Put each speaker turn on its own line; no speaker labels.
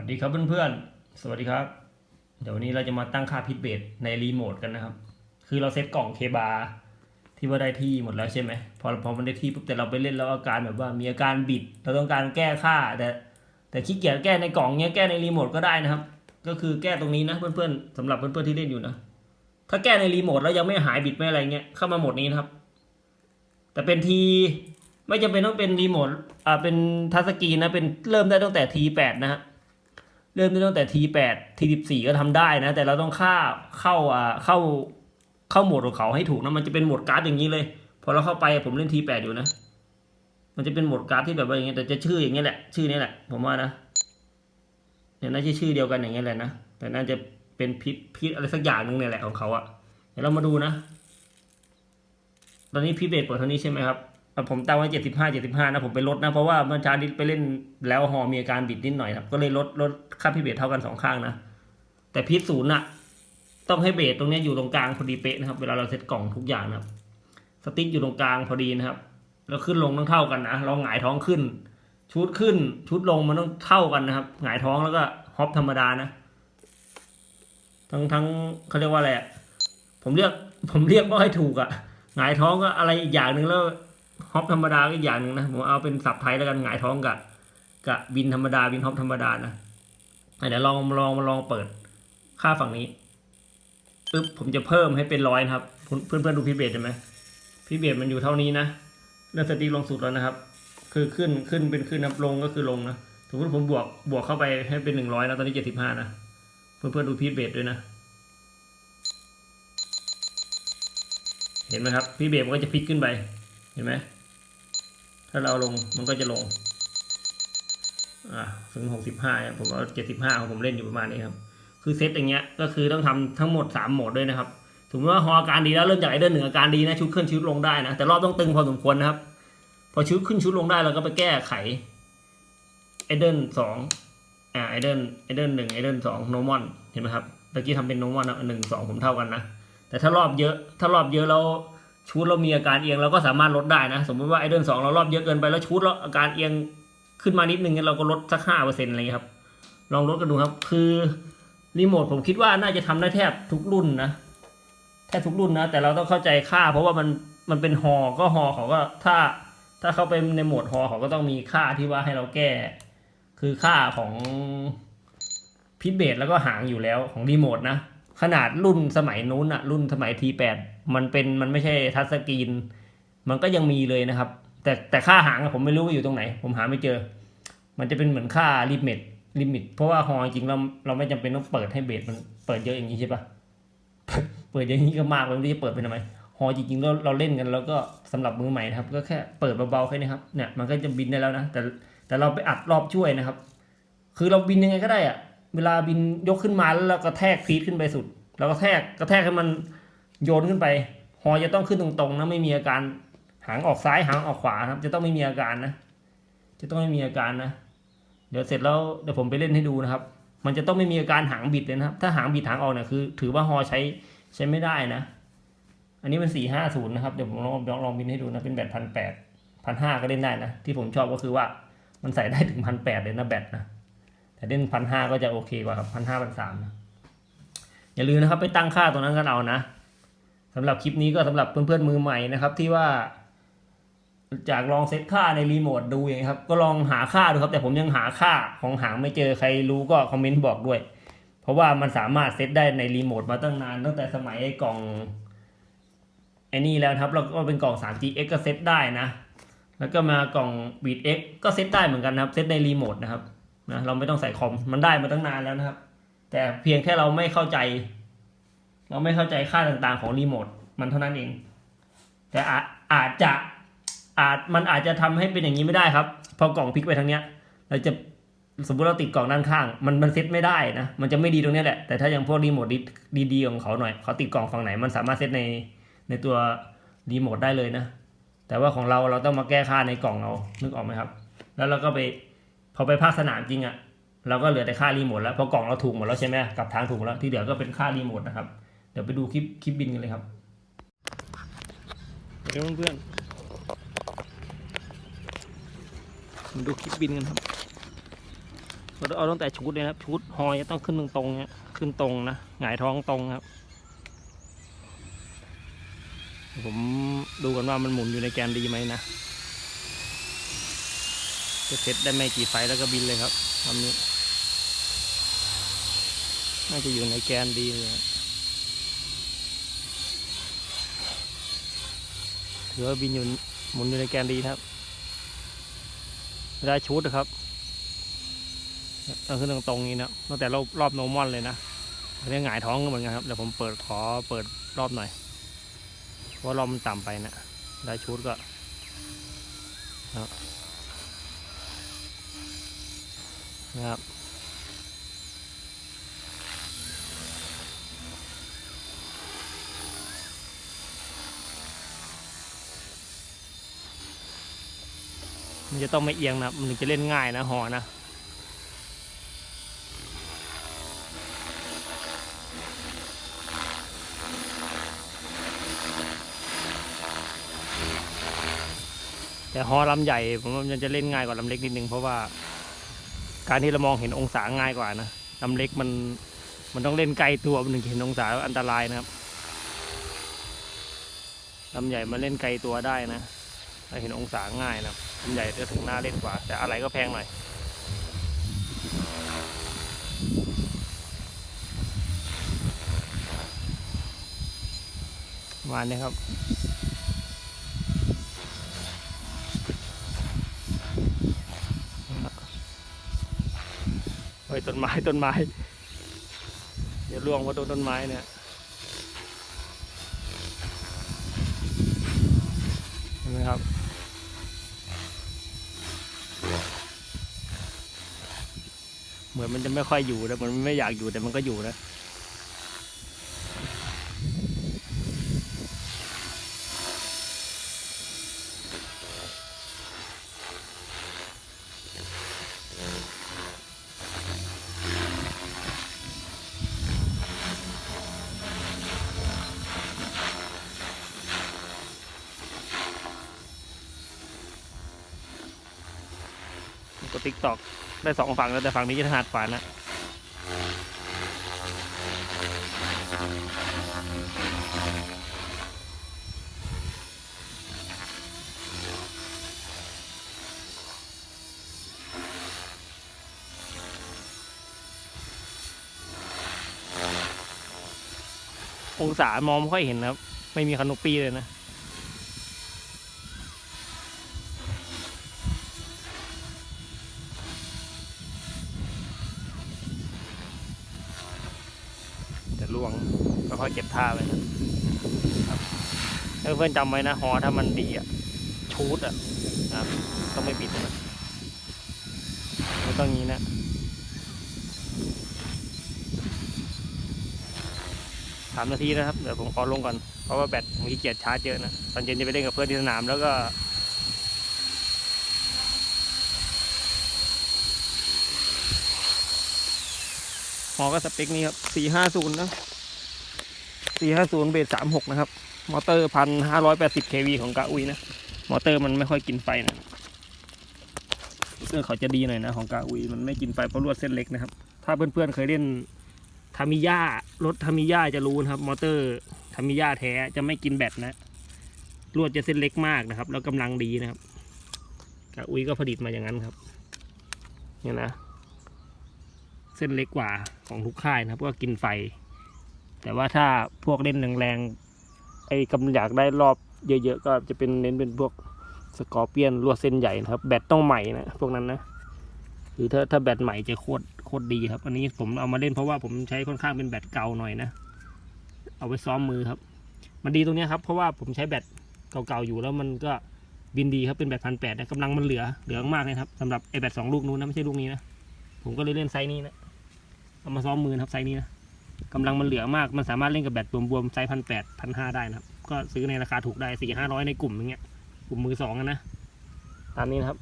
วัสดีครับเพื่อนๆ สวัสดีครับ เดี๋ยววันนี้เราจะมาตั้งค่าพิทเบสในรีโมทกันนะครับ คือเราเซตกล่องเคบาที่ว่าได้ที่หมดแล้วใช่ไหม พอพอมันได้ที่ปุ๊บแต่เราไปเล่นแล้วอาการแบบว่ามีอาการบิด เราต้องการแก้ค่า แต่แต่ขี้เกียจแก้ในกล่องเนี้ยแก้ในรีโมทก็ได้นะครับ ก็คือแก้ตรงนี้นะเพื่อนๆสำหรับเพื่อนๆที่เล่นอยู่นะ ถ้าแก้ในรีโมทแล้วยังไม่หายบิดไม่อะไรเงี้ยเข้ามาหมดนี้นะครับ แต่เป็นทีไม่จำเป็นต้องเป็นรีโมท อ่าเป็นทัชสกรีนนะ เป็นเริ่มได้ตั้งแต่ทีแปดนะฮะ เริ่มได้ตั้งแต่ T8 T14 ก็ทำได้นะ แต่เราต้องค่าเข้าอ่าเข้าเข้าโหมดของเขาให้ถูกนะมันจะเป็นโหมดการ์ดอย่างนี้เลยพอเราเข้าไปผมเล่น T8 อยู่นะ มันจะเป็นโหมดการ์ดที่แบบว่าอย่างเงี้ยแต่จะชื่ออย่างเงี้ยแหละชื่อนี้แหละผมว่านะเนี่ยน่าจะชื่อเดียวกันอย่างเงี้ยแหละนะแต่น่าจะเป็นพิษพิษอะไรสักอย่างหนึ่งเนี่ยแหละของเขาอะเดี๋ยวเรามาดูนะ ตอนนี้พีเบสเปิดเท่านี้ใช่ไหมครับ ผมตั้งไว้เจ็ดสิบห้าเจ็ดสิบห้านะผมไปลดนะเพราะว่าเมื่อเช้านี้ไปเล่นแล้วฮอมีอาการบิดนิดหน่อยครับก็เลยลดลดค่าพีเบสเท่ากันสองข้างนะแต่พีทศูนย์น่ะต้องให้เบสตรงนี้อยู่ตรงกลางพอดีเป๊ะนะครับ เวลาเราเซตกล่องทุกอย่างนะครับ สติ๊กอยู่ตรงกลางพอดีนะครับ แล้วขึ้นลงต้องเท่ากันนะเราหงายท้องขึ้น ชุดขึ้น ชุดลงมันต้องเท่ากันนะครับหงายท้องแล้วก็ฮอปธรรมดานะ ทั้งทั้งเขาเรียกว่าอะไรผมเรียกผมเรียกว่าให้ถูกอะหงายท้องก็อะไรอีกอย่างหนึ่งแล้ว ฮอปธรรมดาก็อีกอย่างหนึ่งนะผมเอาเป็นศัพท์ไทยแล้วกันหงายท้องกับกับวินธรรมดาวินฮอปธรรมดานะเดี๋ยวลองลองมาลองเปิดค่าฝั่งนี้ปึ๊บผมจะเพิ่มให้เป็นร้อยนะครับ เพื่อนเพื่อนดูพีเบสเห็นไหมพีเบสมันอยู่เท่านี้นะเลื่อนสติ๊กลงสุดแล้วนะครับ คือขึ้นขึ้นเป็นขึ้นนะลงก็คือลงนะสมมติผมบวกบวกเข้าไปให้เป็นหนึ่งร้อยนะตอนนี้เจ็ดสิบห้านะเพื่อนเพื่อนดูพีเบสด้วยนะ เห็นไหมครับพี่เบรกมันก็จะพลิกขึ้นไปเห็นไหม ถ้าเราลงมันก็จะลงอ่าถึงหกสิบห้าผมเอาเจ็ดสิบห้าของผมเล่นอยู่ประมาณนี้ครับ คือเซตอย่างเงี้ยก็คือต้องทำทั้งหมดสามโหมดด้วยนะครับสมมติว่าฮออาการดีแล้วเริ่มจากไอเดอร์หนึ่งอาการดีนะชุดขึ้นชุดลงได้นะ แต่รอบต้องตึงพอสมควรนะครับ พอชุดขึ้นชุดลงได้เราก็ไปแก้ไขไอเดอร์สองอ่าไอเดอร์ไอเดอร์หนึ่งไอเดอร์สองโนมอนเห็นไหมครับตะกี้ทำเป็นโนมอนหนึ่งสองผมเท่ากันนะแต่ถ้ารอบเยอะถ้ารอบเยอะแล้ว ชุดเรามีอาการเอียงเราก็สามารถลดได้นะ สมมติว่าไอเดนสองเรารอบเยอะเกินไปแล้วชุดเราอาการเอียงขึ้นมานิดนึงงั้นเราก็ลดสักห้าเปอร์เซ็นต์อะไรเงี้ยครับ ลองลดกันดูครับ คือรีโมทผมคิดว่าน่าจะทำได้แทบทุกรุ่นนะแทบทุกรุ่นนะ แต่เราต้องเข้าใจค่า เพราะว่ามันมันเป็นฮอก็ฮอเขาก็ถ้าถ้าเขาเป็นในโหมดฮอเขาก็ต้องมีค่าที่ว่าให้เราแก้ คือค่าของพิทเบสแล้วก็หางอยู่แล้วของรีโมทนะ ขนาดรุ่นสมัยนู้นอะรุ่นสมัย T8 มันเป็นมันไม่ใช่ทัชสกรีน มันก็ยังมีเลยนะครับ แต่แต่ค่าหางผมไม่รู้ว่าอยู่ตรงไหน ผมหาไม่เจอ มันจะเป็นเหมือนค่าลิมิตลิมิต เพราะว่าฮอจริงเราเราไม่จำเป็นต้องเปิดให้เบสมันเปิดเยอะอย่างนี้ใช่ปะเปิดอย่างนี้ก็มากไปไม่รู้จะเปิดไปทำไมฮอจริงๆเราเราเล่นกันแล้วก็สำหรับมือใหม่นะครับ ก็แค่เปิดเบาๆแค่นี้ครับเนี่ยมันก็จะบินได้แล้วนะแต่แต่เราไปอัดรอบช่วยนะครับ คือเราบินยังไงก็ได้อะ เวลาบินยกขึ้นมาแล้วเรากระแทกพีทขึ้นไปสุดเราก็แทกกระแทกให้มันโยนขึ้นไปฮอจะต้องขึ้นตรงๆนะไม่มีอาการหางออกซ้ายหางออกขวาครับ จะต้องไม่มีอาการนะ จะต้องไม่มีอาการนะ เดี๋ยวเสร็จแล้วเดี๋ยวผมไปเล่นให้ดูนะครับ มันจะต้องไม่มีอาการหางบิดเลยนะครับ ถ้าหางบิดหางออกเนี่ยคือ ถือว่าฮอใช้ใช้ไม่ได้นะ อันนี้เป็นสี่ห้าศูนย์นะครับเดี๋ยวผมลองลองลองบินให้ดูนะเป็นแบตพันแปดพันห้าก็เล่นได้นะที่ผมชอบก็คือว่ามันใส่ได้ถึงพันแปดเลยนะแบตนะ แต่เล่นพันห้าก็จะโอเคกว่าครับพันห้าพันสามนะอย่าลืมนะครับไปตั้งค่าตรงนั้นกันเอานะสำหรับคลิปนี้ก็สำหรับเพื่อนๆมือใหม่นะครับ ที่ว่า จากลองเซตค่าในรีโมทดูอย่างนี้ครับ ก็ลองหาค่าดูครับ แต่ผมยังหาค่าของหางไม่เจอใครรู้ก็คอมเมนต์บอกด้วย เพราะว่ามันสามารถเซตได้ในรีโมทมาตั้งนาน ตั้งแต่สมัยไอ้กล่องไอ้นี่แล้วครับแล้วก็เป็นกล่อง 3GX ก็เซตได้นะ แล้วก็มากล่อง Beat X ก็เซตได้เหมือนกันนะครับเซตในรีโมทนะครับ นะเราไม่ต้องใส่คอมมันได้มาตั้งนานแล้วนะครับ แต่เพียงแค่เราไม่เข้าใจ เราไม่เข้าใจค่าต่างๆของรีโมทมันเท่านั้นเอง แต่อาจอาจจะอาจมันอาจจะทำให้เป็นอย่างนี้ไม่ได้ครับ พอกล่องพลิกไปทางเนี้ย เราจะสมมติเราติดกล่องด้านข้าง มันมันเซ็ตไม่ได้นะ มันจะไม่ดีตรงเนี้ยแหละ แต่ถ้าอย่างพวกรีโมทดีๆของเขาหน่อย เขาติดกล่องฝั่งไหน มันสามารถเซ็ตในในตัวรีโมทได้เลยนะ แต่ว่าของเราเราต้องมาแก้ค่าในกล่องเรานึกออกไหมครับ แล้วเราก็ไป พอไปภาคสนามจริงอะเราก็เหลือแต่ค่ารีโมทแล้วเพราะกล่องเราถูกหมดแล้วใช่ไหมกลับทางถูกแล้วที่เหลือก็เป็นค่ารีโมทนะครับ เดี๋ยวไปดูคลิปคลิปบินกันเลยครับเดี๋ยวเพื่อนมาดูคลิปบินกันครับเราเอาตั้งแต่ชุดเลยนะครับชุดหอยจะต้องขึ้นตรงตรงๆเนี่ยขึ้นตรงนะหงายท้องตรงครับ ผมดูกันว่ามันหมุนอยู่ในแกนดีไหมนะ จะเสร็จได้ไม่กี่ไฟแล้วก็บินเลยครับลำนี้ น่าจะอยู่ในแกนดีเลยถือว่าบินอยู่หมุนอยู่ในแกนดีนะครับเวลาชุดนะครับต้องขึ้นตรงๆนี้นะตั้งแต่รอบรอบโนมอนเลยนะอันนี้หงายท้องก็เหมือนกันครับเดี๋ยวผมเปิดขอเปิดรอบหน่อยเพราะรอบมันต่ำไปนะได้ชุดก็ นะครับมันจะต้องไม่เอียงนะมันถึงจะเล่นง่ายนะหอนะแต่ฮอลำใหญ่ผมว่ามันจะเล่นง่ายกว่าลำเล็กนิดนึงเพราะว่า การที่เรามองเห็นองศาง่ายกว่านะลำเล็กมันมันต้องเล่นไกลตัวมันถึงเห็นองศาอันตรายนะครับลำใหญ่มันเล่นไกลตัวได้นะถ้าเห็นองศาง่ายนะลำใหญ่จะถึงหน้าเล่นกว่า แต่อะไรก็แพงหน่อยมาณนี้ครับ เฮ้ยต้นไม้ต้นไม้เดี๋ยวล่วงเพราะโดนต้นไม้เนี่ยเห็นไหมครับเหมือนมันจะไม่ค่อยอยู่นะเหมือนมันไม่อยากอยู่แต่มันก็อยู่นะ ก็ติ๊กตอกได้สองฝั่งแล้วแต่ฝั่งนี้จะถนัดกว่านะองศามองไม่ค่อยเห็นนะครับ ไม่มีคานูปี้เลยนะ ล่วงก็ค่อยเก็บท่าไปนะครับเพื่อนจำไว้นะฮอถ้ามันดีอะชูดอะนะครับต้องไม่ปิดนะไม่ต้องงี้นะสามนาทีนะครับเดี๋ยวผมขอลงก่อนเพราะว่าแบตผมขี้เกียจชาร์จเยอะนะตอนเย็นจะไปเล่นกับเพื่อนที่สนามแล้วก็หอก็สเปคนี้ครับ 450 นะ 450เบส36 นะครับ มอเตอร์พันห้าร้อยแปดสิบเควีของกาอุยนะ มอเตอร์มันไม่ค่อยกินไฟนะเรื่องเขาจะดีหน่อยนะของกาอุยมันไม่กินไฟเพราะลวดเส้นเล็กนะครับ ถ้าเพื่อนๆเคยเล่นทามิยารถทามิยาจะรู้นะครับ มอเตอร์ทามิยาแท้จะไม่กินแบตนะลวดจะเส้นเล็กมากนะครับ แล้วกำลังดีนะครับกาอุยก็ผลิตมาอย่างนั้นครับเนี่ยนะ เส้นเล็กกว่าของทุกค่ายนะครับ ก็กินไฟ แต่ว่าถ้าพวกเล่นแรงๆไอ้กำลังอยากได้รอบเยอะๆก็จะเป็นเน้นเป็นพวกสกอร์เปียนลวดเส้นใหญ่นะครับ แบตต้องใหม่นะพวกนั้นนะหรือถ้าถ้าแบตใหม่จะโคตรโคตรดีครับ อันนี้ผมเอามาเล่นเพราะว่าผมใช้ค่อนข้างเป็นแบตเก่าหน่อยนะ เอาไว้ซ้อมมือครับ มันดีตรงนี้ครับเพราะว่าผมใช้แบตเก่าๆอยู่แล้วมันก็บินดีครับเป็นแบตพันแปดนะกำลังมันเหลือเหลือมากเลยครับสำหรับไอ้แบตสองลูกนู้นนะไม่ใช่ลูกนี้นะผมก็เลยเล่นไซส์นี้นะเอามาซ้อมมือครับไซส์นี้นะ กำลังมันเหลือมากมันสามารถเล่นกับแบตบวมๆไซส์พันแปดพันห้าได้นะครับ ก็ซื้อในราคาถูกได้สี่ห้าร้อยในกลุ่มอย่างเงี้ยกลุ่มมือสองนะตามนี้นะครับ